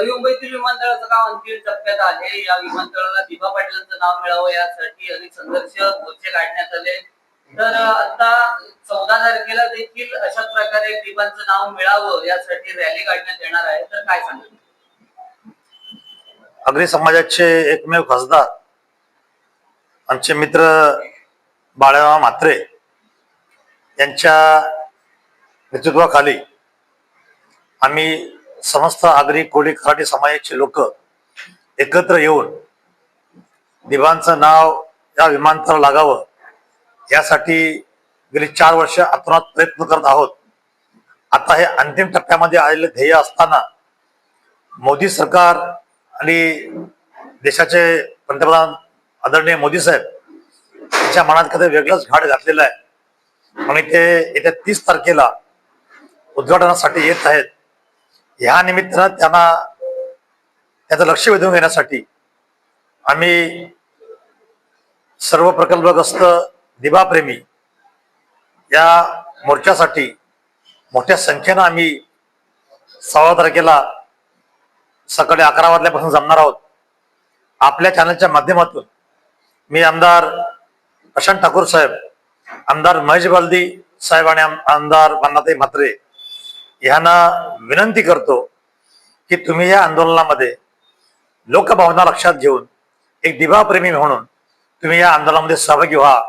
नवी मुंबईतील विमानतळाचं काम अंतिम टप्प्यात आहे. या विमानतळाला दिबा पाटलांचं नाव मिळावं. यासाठी अनेक संघर्ष मोर्चे काढण्यात आले. तर आता चौदा तारखेला देखील अशा प्रकारे दिबांचं नाव मिळावं यासाठी रॅली काढण्यात येणार आहे. तर काय सांगितलं अग्री समाजाचे एकमेव खासदार आमचे मित्र बाळाराव म्हात्रे यांच्या नेतृत्वाखाली आम्ही समस्त आगरी कोळी खराटी समाजाचे लोक एकत्र येऊन दिवांचं नाव या विमानतळ लागावं यासाठी गेली चार वर्ष अतोनात प्रयत्न करत आहोत. आता हे अंतिम टप्प्यामध्ये आलेले ध्येय असताना मोदी सरकार आणि देशाचे पंतप्रधान आदरणीय मोदी साहेब त्यांच्या मनात कधी वेगळंच घाट घातलेलं आहे. आणि ते येत्या तीस तारखेला उद्घाटनासाठी येत आहेत. ह्या निमित्तानं त्यांना त्याचं लक्ष वेधून घेण्यासाठी आम्ही सर्व प्रकल्पग्रस्त दिवाप्रेमी या मोर्चासाठी मोठ्या संख्येनं आम्ही सव्वा तारखेला सकाळी अकरा वाजल्यापासून जमणार आहोत. आपल्या चॅनलच्या माध्यमातून मी आमदार प्रशांत ठाकूर साहेब आमदार महेश बालदी साहेब आणि आमदार मन्नाताई म्हात्रे यांना विनंती करतो की तुम्ही या आंदोलनामध्ये लोकभावना लक्षात घेऊन एक दिवाप्रेमी म्हणून तुम्ही या आंदोलनामध्ये सहभागी व्हा.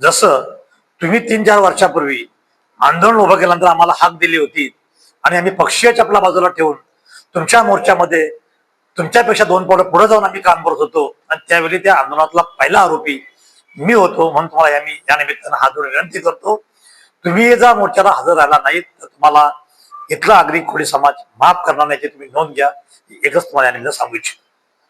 जसं तुम्ही तीन चार वर्षापूर्वी आंदोलन उभं केल्यानंतर आम्हाला हाक दिली होती आणि आम्ही पक्षीय चपला बाजूला ठेवून तुमच्या मोर्चामध्ये तुमच्यापेक्षा दोन पावलं पुढे जाऊन आम्ही काम करत होतो आणि त्यावेळी त्या आंदोलनातला पहिला आरोपी मी होतो म्हणून तुम्हाला या मी या निमित्तानं हात जोडून विनंती करतो. तुम्ही जर मोर्चाला हजर राहिला नाहीत तर तुम्हाला इथला आगरी खोडी समाज माफ करणार नाही तुम्ही नोंद घ्या. एकच तुम्हाला या निमित्त सांगू इच्छितो.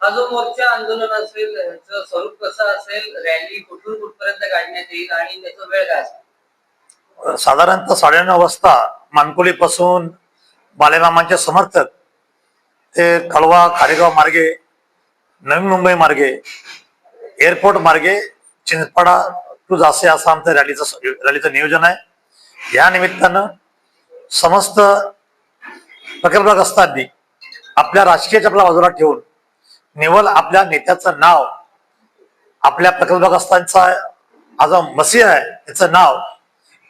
हा जो मोर्चा आंदोलन असेल याचं स्वरूप कसं असेल रॅली कुठून कुठपर्यंत काढण्यात येईल आणि त्याचा वेळ काय असेल? साधारणतः साडेनऊ वाजता मानकोली पासून बालेमामांचे समर्थक ते कळवा खारेगाव मार्गे नवी मुंबई मार्गे एअरपोर्ट मार्गे चिंचपाडा टू जासे असं आमचं रॅलीचं रॅलीचं नियोजन आहे. या निमित्तानं समस्त प्रकल्पग्रस्तांनी आपल्या राजकीय चपला बाजूला ठेवून निवल आपल्या नेत्याचं नाव आपल्या प्रकल्पग्रस्तांचा हा जो मसीह आहे त्याचं नाव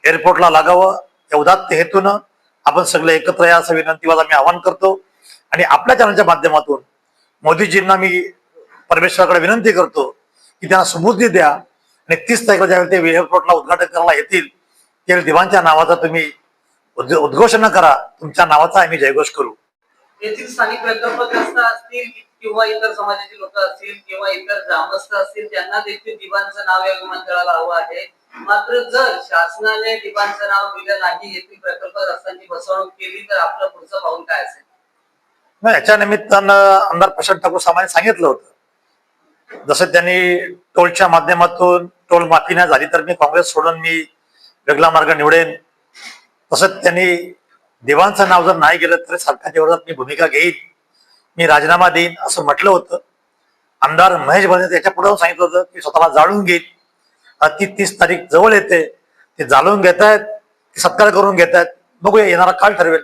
एअरपोर्टला लागावं या उदात्त हेतून आपण सगळे एकत्र या असं विनंतीवाद मी आवाहन करतो. आणि आपल्या चॅनलच्या माध्यमातून मोदीजींना मी परमेश्वराकडे विनंती करतो की त्यांना समृद्धी द्या. आणि तीस तारखेला ज्यावेळी ते एअरपोर्टला उद्घाटन करायला येतील त्यावेळी दिवांच्या नावाचा तुम्ही उद्घोषणा करा. तुमच्या नावाचा आम्ही जयघोष करू. येथील स्थानिक प्रकल्पग्रस्त असतील किंवा इतर समाजाची लोक असतील किंवा इतर ग्रामस्थ असतील त्यांना देखील दिबांचं नाव या विमानतळाला हवं आहे. मात्र जर शासनाने दिबांचं नाव दिलं नाही येथील प्रकल्पग्रस्तांची फसवणूक केली तर आपलं पुढचं पाऊल काय असेल? नाही, याच्या निमित्तानं आमदार प्रशांत ठाकूर साहेबांनी सांगितलं होतं. जसं त्यांनी टोलच्या माध्यमातून टोल माफी नाही झाली तर मी काँग्रेस सोडून मी वेगळा मार्ग निवडेन. तसंच त्यांनी देवांचं नाव जर नाही गेलं तर सरकारच्या विरोधात मी भूमिका घेईन. मी राजीनामा देईन असं म्हटलं होतं. आमदार महेश बने त्याच्या पुढे सांगितलं होतं की स्वतःला जाळून घेईन. आता ती तीस तारीख जवळ येते. ते जाळून घेत आहेत सत्कार करून घेत आहेत बघूया येणारा काळ ठरवेल.